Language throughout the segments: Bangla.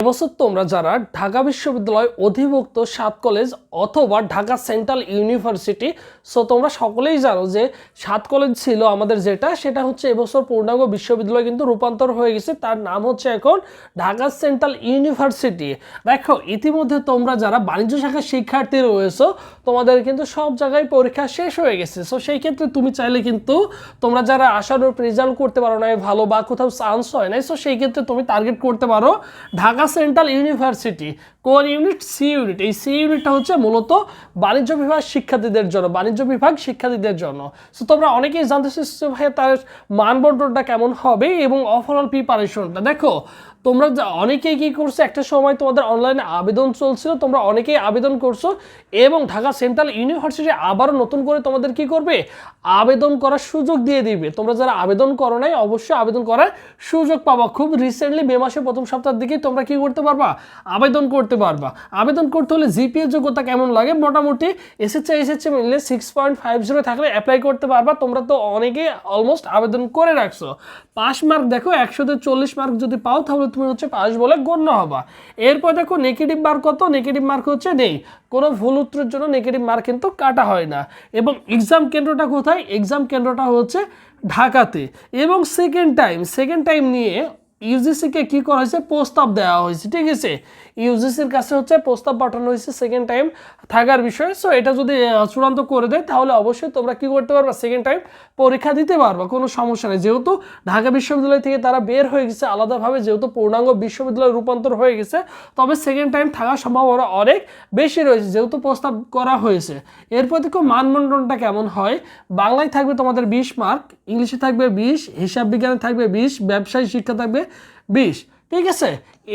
এবছর তোমরা যারা ঢাকা বিশ্ববিদ্যালয় অধিভুক্ত সাত কলেজ অথবা ঢাকা সেন্ট্রাল ইউনিভার্সিটি সো তোমরা সকলেই জানো যে সাত কলেজ ছিল আমাদের যেটা, সেটা হচ্ছে এবছর পূর্ণাঙ্গ বিশ্ববিদ্যালয় কিন্তু রূপান্তর হয়ে গেছে। তার নাম হচ্ছে এখন ঢাকা সেন্ট্রাল ইউনিভার্সিটি। দেখো, ইতিমধ্যে তোমরা যারা বাণিজ্য শাখার শিক্ষার্থী রয়েছো, তোমাদের কিন্তু সব জায়গায় পরীক্ষা শেষ হয়ে গেছে। সো সেই ক্ষেত্রে তুমি চাইলে কিন্তু তোমরা যারা আশানুরূপ রেজাল্ট করতে পারো না ভালো বা কোথাও চান্স হয় নাই সো সেই ক্ষেত্রে তুমি টার্গেট করতে পারো ঢাকা সেন্ট্রাল ইউনিভার্সিটি কোন ইউনিট সি ইউনিট এই সি ইউনিটটা হচ্ছে মূলত বাণিজ্য বিভাগ শিক্ষার্থীদের জন্য, বাণিজ্য বিভাগ শিক্ষার্থীদের জন্য। সো তোমরা অনেকেই জানতে চেয়েছো ভাইয়া তার মানবন্টনটা কেমন হবে এবং ওভারঅল প্রিপারেশনটা দেখো তোমরা অনেকেই কি করছ? একটা সময় তোমাদের অনলাইনে আবেদন চলছিল, তোমরা অনেকেই আবেদন করছ এবং ঢাকা সেন্ট্রাল ইউনিভার্সিটি আবারও নতুন করে তোমাদের কি করবে? আবেদন করার সুযোগ দিয়ে দিবে। তোমরা যারা আবেদন করো নাই, অবশ্যই আবেদন করার সুযোগ পাবা। খুব রিসেন্টলি মে মাসের প্রথম সপ্তাহের দিকে তোমরা কি করতে পারবা? আবেদন করতে পারবা। আবেদন করতে হলে জিপিএ যোগ্যতা কেমন লাগে? মোটামুটি এসএসসি এসএসসি মিললে সিক্স পয়েন্ট ফাইভ জিরো থাকলে অ্যাপ্লাই করতে পারবা। তোমরা তো অনেকেই অলমোস্ট আবেদন করে রাখছো। পাস মার্ক দেখো একশোতে চল্লিশ মার্ক যদি পাও, তাহলে তুমি হচ্ছে পাস বলে গণ্য হবা। এরপর দেখো নেগেটিভ মার্ক কত? নেগেটিভ মার্ক হচ্ছে নেই। কোনো ভুল উত্তরের জন্য নেগেটিভ মার্ক কিন্তু কাটা হয় না। এবং এক্সাম কেন্দ্রটা কোথায়? এক্সাম কেন্দ্রটা হচ্ছে ঢাকাতে। এবং সেকেন্ড টাইম সেকেন্ড টাইম নিয়ে ইউজিসিকে কি করা হয়েছে? প্রস্তাব দেওয়া হয়েছে, ঠিক আছে? ইউজিসির কাছে হচ্ছে প্রস্তাব পাঠানো হয়েছে সেকেন্ড টাইম থাকার বিষয়ে। সো এটা যদি চূড়ান্ত করে দেয়, তাহলে অবশ্যই তোমরা কি করতে পারবা? সেকেন্ড টাইম পরীক্ষা দিতে পারবা, কোনো সমস্যা নেই। যেহেতু ঢাকা বিশ্ববিদ্যালয় থেকে তারা বের হয়ে গেছে, আলাদাভাবে যেহেতু পূর্ণাঙ্গ বিশ্ববিদ্যালয় রূপান্তর হয়ে গেছে, তবে সেকেন্ড টাইম থাকার সম্ভাবনা অনেক বেশি রয়েছে, যেহেতু প্রস্তাব করা হয়েছে। এরপর দেখো মানমণ্ডলটা কেমন হয়? বাংলায় থাকবে তোমাদের বিশ মার্ক ইংলিশে থাকবে বিশ, হিসাব বিজ্ঞানে থাকবে বিশ, ব্যবসায়ী শিক্ষা থাকবে বিশ, ঠিক আছে?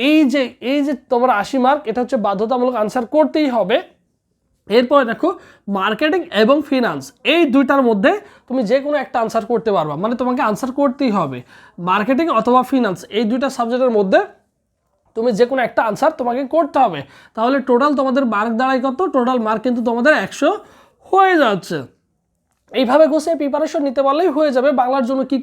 এই যে এই যে তোমার আশি মার্ক এটা হচ্ছে বাধ্যতামূলক আনসার করতেই হবে। এরপরে দেখো মার্কেটিং এবং ফিনান্স এই দুইটার মধ্যে তুমি যে কোনো একটা আনসার করতে পারবা মানে তোমাকে আনসার করতেই হবে। মার্কেটিং অথবা ফিনান্স এই দুইটা সাবজেক্টের মধ্যে তুমি যে কোনো একটা আনসার তোমাকে করতে হবে। তাহলে টোটাল তোমাদের মার্ক দাঁড়ায় কত? টোটাল মার্ক কিন্তু তোমাদের একশো হয়ে যাচ্ছে। এইভাবে গুছিয়ে প্রিপারেশন নিতে পারলেই হয়ে যাবে। বাংলার জন্য কী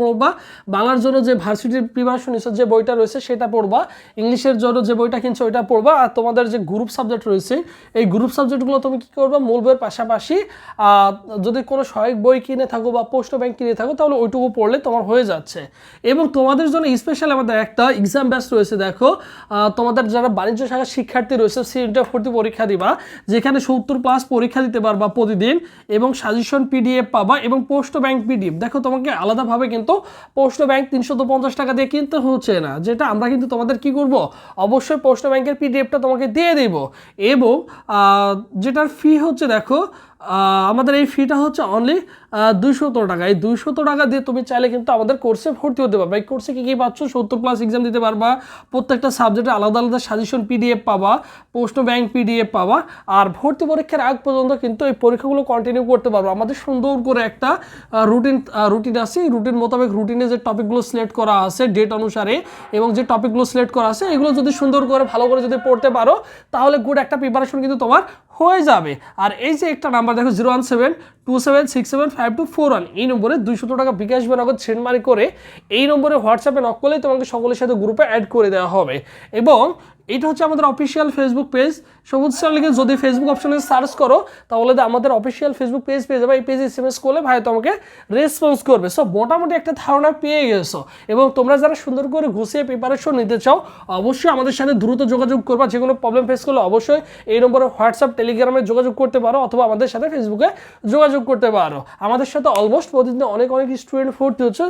পড়বা? বাংলার জন্য যে ভার্সিটির প্রিপারেশন নিচ্ছ যে বইটা রয়েছে সেটা পড়বা। ইংলিশের জন্য যে বইটা কিনছো, ওইটা পড়বা। আর তোমাদের যে গ্রুপ সাবজেক্ট রয়েছে, এই গ্রুপ সাবজেক্টগুলো তুমি কী করবা? মূল বইয়ের পাশাপাশি যদি কোনো সহায়ক বই কিনে থাকো বা পোস্ট ব্যাংক কিনে থাকো, তাহলে ওইটুকু পড়লে তোমার হয়ে যাচ্ছে। এবং তোমাদের জন্য স্পেশাল আমাদের একটা এক্সাম ব্যাচ রয়েছে, দেখো। তোমাদের যারা বাণিজ্য শাখার শিক্ষার্থী রয়েছে সে ভর্তি পরীক্ষা দিবা, যেখানে সত্তর প্লাস পরীক্ষা দিতে পারবা প্রতিদিন এবং সাজেশন পিডিএফ পাবা এবং পোস্ট ব্যাংক পিডিএফ দেখো তোমাকে আলাদাভাবে কিন্তু পোস্ট ব্যাংক তিনশো পঞ্চাশ টাকা দিয়ে কিনতে হচ্ছে না, যেটা আমরা কিন্তু তোমাদের কি করব? অবশ্যই পোস্ট ব্যাংকের পিডিএফটা তোমাকে দিয়ে দেব এবং যেটার ফি হচ্ছে দেখো আমাদের এই ফিটা হচ্ছে অনলি দুইশত টাকা। এই দুইশত টাকা দিয়ে তুমি চাইলে কিন্তু আমাদের কোর্সে ভর্তি হতে পারবে। এই কোর্সে কী কী পাচ্ছ? সত্তর প্লাস এক্সাম দিতে পারবা। প্রত্যেকটা সাবজেক্টে আলাদা আলাদা সাজেশন পিডিএফ পাবা পোস্ট ব্যাংক পিডিএফ পাবা, আর ভর্তি পরীক্ষার আগ পর্যন্ত কিন্তু এই পরীক্ষাগুলো কন্টিনিউ করতে পারব। আমাদের সুন্দর করে একটা রুটিন রুটিন আছে। এই রুটিন মোতাবেক রুটিনে যে টপিকগুলো সিলেক্ট করা আছে ডেট অনুসারে, এবং যে টপিকগুলো সিলেক্ট করা আছে, এগুলো যদি সুন্দর করে, ভালো করে যদি পড়তে পারো, তাহলে গুড একটা প্রিপারেশন কিন্তু তোমার হয়ে যাবে। আর এই যে একটা নাম্বার দেখো zero one seven two seven six seven five two four one এই নম্বরে দুইশো টাকা বিকাশ বা নগদ সেন্ডমারি করে এই নম্বরে হোয়াটসঅ্যাপে নক করলেই তোমাকে সকলের সাথে গ্রুপে অ্যাড করে দেওয়া হবে। এবং এটা হচ্ছে আমাদের official Facebook page Sabuj sir যদি ফেসবুক অপশনে সার্চ করো, তাহলে আমাদের অফিসিয়াল ফেসবুক পেজ পেয়ে যাবে। এই পেজে এস এম এস করলে ভাই তোমাকে রেসপন্স করবে। সো মোটামুটি একটা ধারণা পেয়ে গেছো। এবং তোমরা যারা সুন্দর করে ঘুষিয়ে প্রিপারেশন নিতে চাও, অবশ্যই আমাদের সাথে দ্রুত যোগাযোগ করবা। যে কোনো প্রবলেম ফেস করলে অবশ্যই এই নম্বরে হোয়াটসঅ্যাপ টেলিগ্রামে যোগাযোগ করতে পারো। অথবা আমাদের সাথে ফেসবুকে যোগাযোগ করতে পারো। আমাদের সাথে অলমোস্ট প্রতিদিন অনেক অনেক স্টুডেন্ট ভর্তি হচ্ছে।